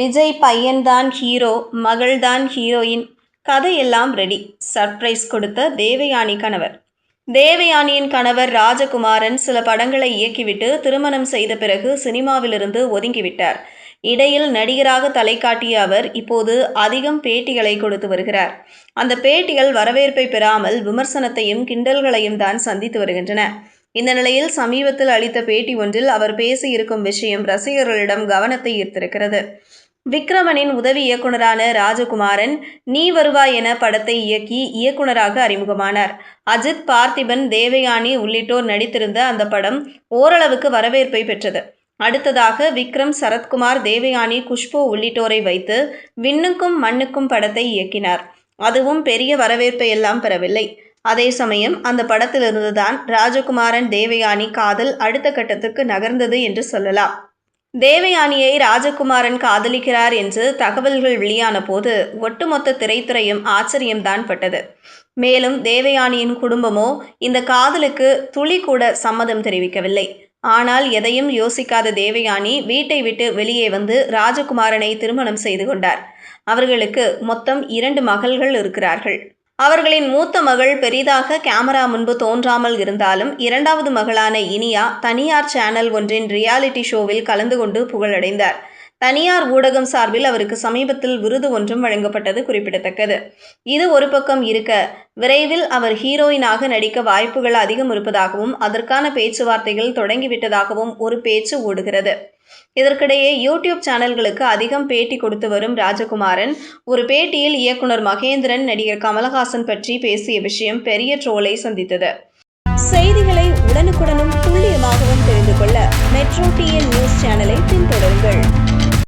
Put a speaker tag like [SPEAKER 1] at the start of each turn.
[SPEAKER 1] விஜய் பையன்தான் ஹீரோ மகள்தான் ஹீரோயின் கதையெல்லாம் ரெடி சர்ப்ரைஸ் கொடுத்த தேவயானி கணவர். தேவயானியின் கணவர் ராஜகுமாரன் சில படங்களை இயக்கிவிட்டு திருமணம் செய்த பிறகு சினிமாவிலிருந்து ஒதுங்கிவிட்டார். இடையில் நடிகராக தலை காட்டிய அவர் இப்போது அதிகம் பேட்டிகளை கொடுத்து வருகிறார். அந்த பேட்டிகள் வரவேற்பை பெறாமல் விமர்சனத்தையும் கிண்டல்களையும் தான் சந்தித்து வருகின்றன. இந்த நிலையில் சமீபத்தில் அளித்த பேட்டி ஒன்றில் அவர் பேசியிருக்கும் விஷயம் ரசிகர்களிடம் கவனத்தை ஈர்த்திருக்கிறது. விக்ரமனின் உதவி இயக்குனரான ராஜகுமாரன் நீ வருவாய் என படத்தை இயக்கி இயக்குனராக அறிமுகமானார். அஜித் பார்த்திபன் தேவயானி உள்ளிட்டோர் நடித்திருந்த அந்த படம் ஓரளவுக்கு வரவேற்பை பெற்றது. அடுத்ததாக விக்ரம் சரத்குமார் தேவயானி குஷ்பு உள்ளிட்டோரை வைத்து விண்ணுக்கும் மண்ணுக்கும் படத்தை இயக்கினார். அதுவும் பெரிய வரவேற்பை எல்லாம் பெறவில்லை. அதே சமயம் அந்த படத்திலிருந்துதான் ராஜகுமாரன் தேவயானி காதல் அடுத்த கட்டத்துக்கு நகர்ந்தது என்று சொல்லலாம். தேவயானியை ராஜகுமாரன் காதலிக்கிறார் என்று தகவல்கள் வெளியான போது ஒட்டுமொத்த திரைத்துறையும் ஆச்சரியம்தான் பட்டது. மேலும் தேவயானியின் குடும்பமோ இந்த காதலுக்கு துளி கூட சம்மதம் தெரிவிக்கவில்லை. ஆனால் எதையும் யோசிக்காத தேவயானி வீட்டை விட்டு வெளியே வந்து ராஜகுமாரனை திருமணம் செய்து கொண்டார். அவர்களுக்கு மொத்தம் இரண்டு மகள்கள் இருக்கிறார்கள். அவர்களின் மூத்த மகள் பெரிதாக கேமரா முன்பு தோன்றாமல் இருந்தாலும் இரண்டாவது மகளான இனியா தனியார் சேனல் ஒன்றின் ரியாலிட்டி ஷோவில் கலந்து கொண்டு புகழடைந்தார். தனியார் ஊடகம் சார்பில் அவருக்கு சமீபத்தில் விருது ஒன்றும் வழங்கப்பட்டது குறிப்பிடத்தக்கது. இது ஒரு பக்கம் இருக்க விரைவில் அவர் ஹீரோயினாக நடிக்க வாய்ப்புகள் அதிகம் இருப்பதாகவும் அதற்கான பேச்சுவார்த்தைகள் தொடங்கிவிட்டதாகவும் ஒரு பேச்சு ஓடுகிறது. இதற்கிடையே யூடியூப் சேனல்களுக்கு அதிகம் பேட்டி கொடுத்து வரும் ராஜகுமாரன் ஒரு பேட்டியில் இயக்குனர் மகேந்திரன் நடிகர் கமலஹாசன் பற்றி பேசிய விஷயம் பெரிய ட்ரோலை சந்தித்தது. செய்திகளை உடனுக்குடனும் துல்லியமாகவும் தெரிந்து